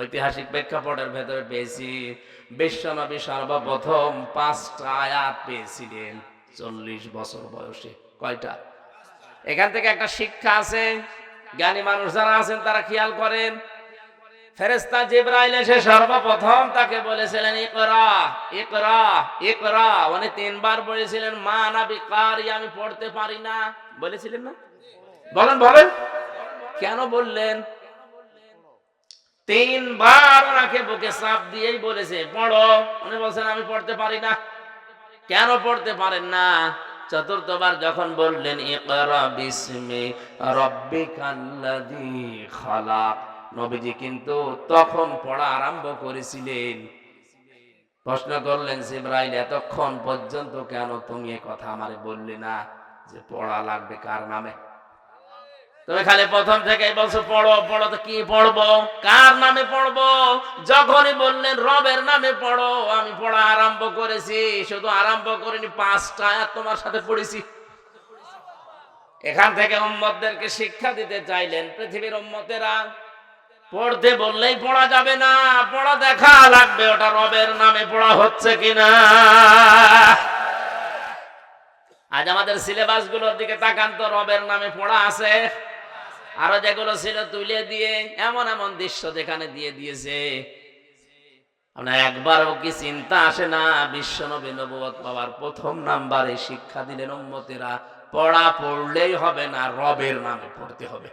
ঐতিহাসিক প্রেক্ষাপটের ভেতরে পেয়েছি। বিশ্বনবী সর্বপ্রথম পাঁচটা আয়াত পেয়েছিলেন, চল্লিশ বছর বয়সে। কয়টা? এখান থেকে একটা শিক্ষা আছে, জ্ঞানী মানুষ যারা আছেন তারা খেয়াল করেন। ফেরেস্তা জিব্রাইল এসে সর্বপ্রথম তাকে বলেছিলেন, ইকরা ইকরা ইকরা। উনি তিনবার বলেছিলেন, মা না বিকারি, আমি পড়তে পারি না। বলেছিলেন না? বলেন বলেন। কেন বললেন? তিনবার ওনাকে বুকে চাপ দিয়েই বলেছে, পড়ো। উনি বলছেন, আমি পড়তে পারি না। কেন পড়তে পারেন না? চতুর্থবার যখন বললেন নবীজি কিন্তু তখন পড়া আরম্ভ করেছিলেন। প্রশ্ন করলেন, জিব্রাইল, এতক্ষণ পর্যন্ত কেন তুমি কথা আমারে বললে না যে পড়া লাগবে কার নামে? তুমি খালি প্রথম থেকে বলছো, পড়ো পড়ো, তো কি পড়ব? কার নামে পড়ব? যখনই বললেন রবের নামে পড়ো, আমি পড়া আরম্ভ করেছি, শুধু আরম্ভ করিনি, পাঁচটা তোমার সাথে পড়েছি। এখান থেকে উম্মতদেরকে শিক্ষা দিতে চাইলেন, পৃথিবীর উম্মতেরা, পড়তে বললেই পড়া যাবে না, পড়া দেখা লাগবে, ওটা রবের নামে পড়া হচ্ছে কিনা। আজ আমাদের সিলেবাসগুলোর দিকে তাকান তো, রবের নামে পড়া আছে। আরও যেগুলো ছিল তুলে দিয়ে, এমন এমন দৃশ্য যেখানে দিয়ে দিয়েছে। আপনার একবারও কি চিন্তা আসে না বিশ্ব নবী নবুয়ত পাওয়ার প্রথম নাম্বারে শিক্ষা দিলেন, উম্মতেরা, পড়া পড়লেই হবে না, রবের নামে পড়তে হবে।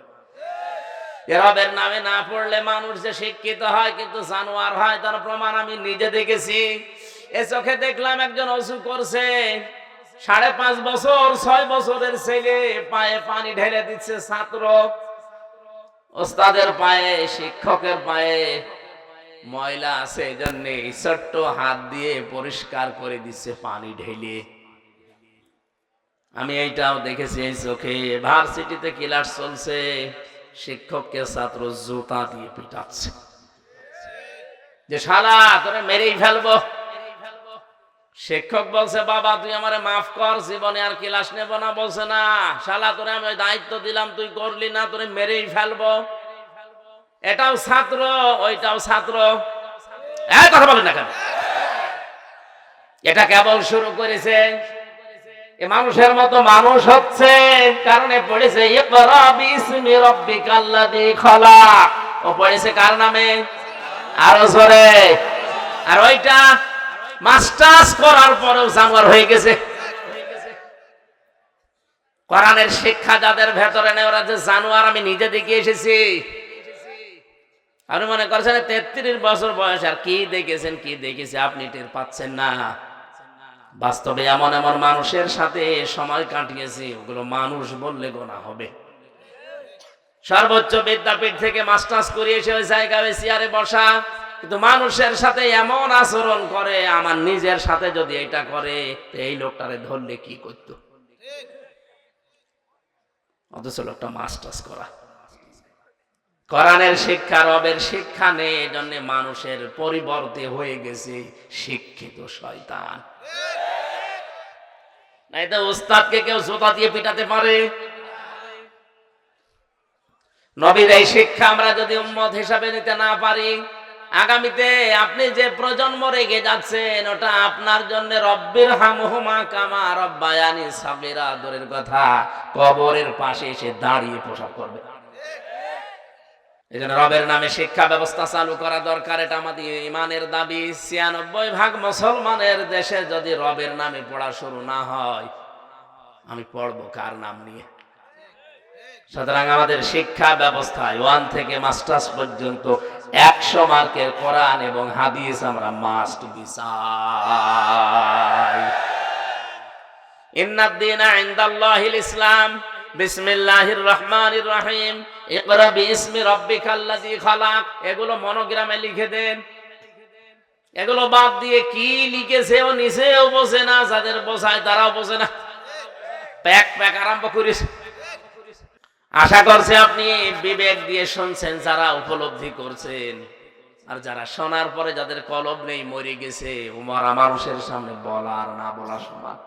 রবের নামে না পড়লে মানুষ যে শিক্ষিত হয়, কিন্তু জানোয়ার হয়, তার প্রমাণ আমি নিজে দেখেছি। এ চোখে দেখলাম একজন অসু করছে। সাড়ে পাঁচ বছর, ছয় বছরের ছেলে, পায়ে পানি ঢেলে দিচ্ছে ছাত্র। ওস্তাদের পায়ে, শিক্ষকের পায়ে ময়লা আছে এই ছোট্ট হাত দিয়ে পরিষ্কার করে দিচ্ছে পানি ঢেলে। আমি এইটাও দেখেছি এই চোখে। ভার্সিটিতে ক্লাস চলছে, শিক্ষককে ছাত্র জুতা দিয়ে পিটাচ্ছে। যে শালা, তোরে মেরেই ফেলব। শিক্ষক বলছে, বাবা, তুই আমারে মাফ কর, জীবনে আর ক্লাস নেব না। বলছে, না, শালা, তোরে আমি দায়িত্ব দিলাম, তুই করলি না, তোরে মেরেই ফেলব। এটাও ছাত্র, ওইটাও ছাত্র। কথা বলেন না কেন? এটা কেবল শুরু করেছে। মানুষের মতো মানুষ হচ্ছে, কারণে পড়েছে ও পড়েছে কার নামে? আরও জোরে। আর ওইটা মাস্টার্স করার পরেও জানোয়ার হয়ে গেছে। কোরআনের শিক্ষা যাদের ভেতরে নেই, ওরা যে জানোয়ার, আমি নিজে দেখে এসেছি। আপনি মনে করছেন তেত্রিশ বছর বয়স আর কি দেখেছেন, কি দেখেছে আপনি টের পাচ্ছেন না। বাস্তবে এমন এমন মানুষের সাথে সময় কাটিয়েছি, ওগুলো মানুষ বললে গোনা হবে। সর্বোচ্চ বিদ্যাপীঠ থেকে মাস্টার্স করিয়ে এসে ওই জায়গায় চেয়ারে বসা। কিন্তু মানুষের সাথে এমন আচরণ করে, আমার নিজের সাথে যদি এটা করে এই লোকটারে ধরলে কি করত? অথচ লোকটা মাস্টার্স করা। কোরআনের শিক্ষা, রবের শিক্ষা নেই, এজন্য মানুষের পরিবর্তে হয়ে গেছে শিক্ষিত শয়তান। নাই তো উস্তাদকে কেউ জোতা দিয়ে পিটাতে পারে? নবীর এই শিক্ষা আমরা যদি উম্মত হিসাবে নিতে না পারি আগামীতে আপনি যে প্রজন্ম রেগে যাচ্ছেন, ওটা আপনার জন্য রব্বির হামহুমা কামা রব্বায়ানি সাবিরা দূরের কথা, কবরের পাশে এসে দাঁড়িয়ে পোশাক করবে। এই জন্য রবের নামে শিক্ষা ব্যবস্থা চালু করা দরকার, এটা আমাদের ইমানের দাবি। ছিয়ানব্বই ভাগ মুসলমানের দেশে যদি রবের নামে পড়া শুরু না হয়, আমি পড়ব কার নাম নিয়ে? সুতরাং আমাদের শিক্ষা ব্যবস্থায় ওয়ান থেকে মাস্টার্স পর্যন্ত একশো মার্কের কোরআন এবং হাদিস আমরা মাস্ট বিচাই ইন্নাদ্দিনা ইনদাল্লাহিল ইসলাম। বিসমিল্লাহির রহমানির রহিম। ইকরা বিইসমি রাব্বিকাল্লাযী খালাক। এগুলো মনোগ্রামে লিখে দেন। এগুলো বাদ দিয়ে কি লিখেছে ও বোঝে না, যাদের বোঝায় তারাও বোঝে না। প্যাক প্যাক আরম্ভ করিস। আশা করছে আপনি বিবেক দিয়ে শুনছেন, যারা উপলব্ধি করছেন। আর যারা শোনার পরে যাদের কলব নেই, মরে গেছে। উমারা মানুষের সামনে বলা আর না বলা সমান।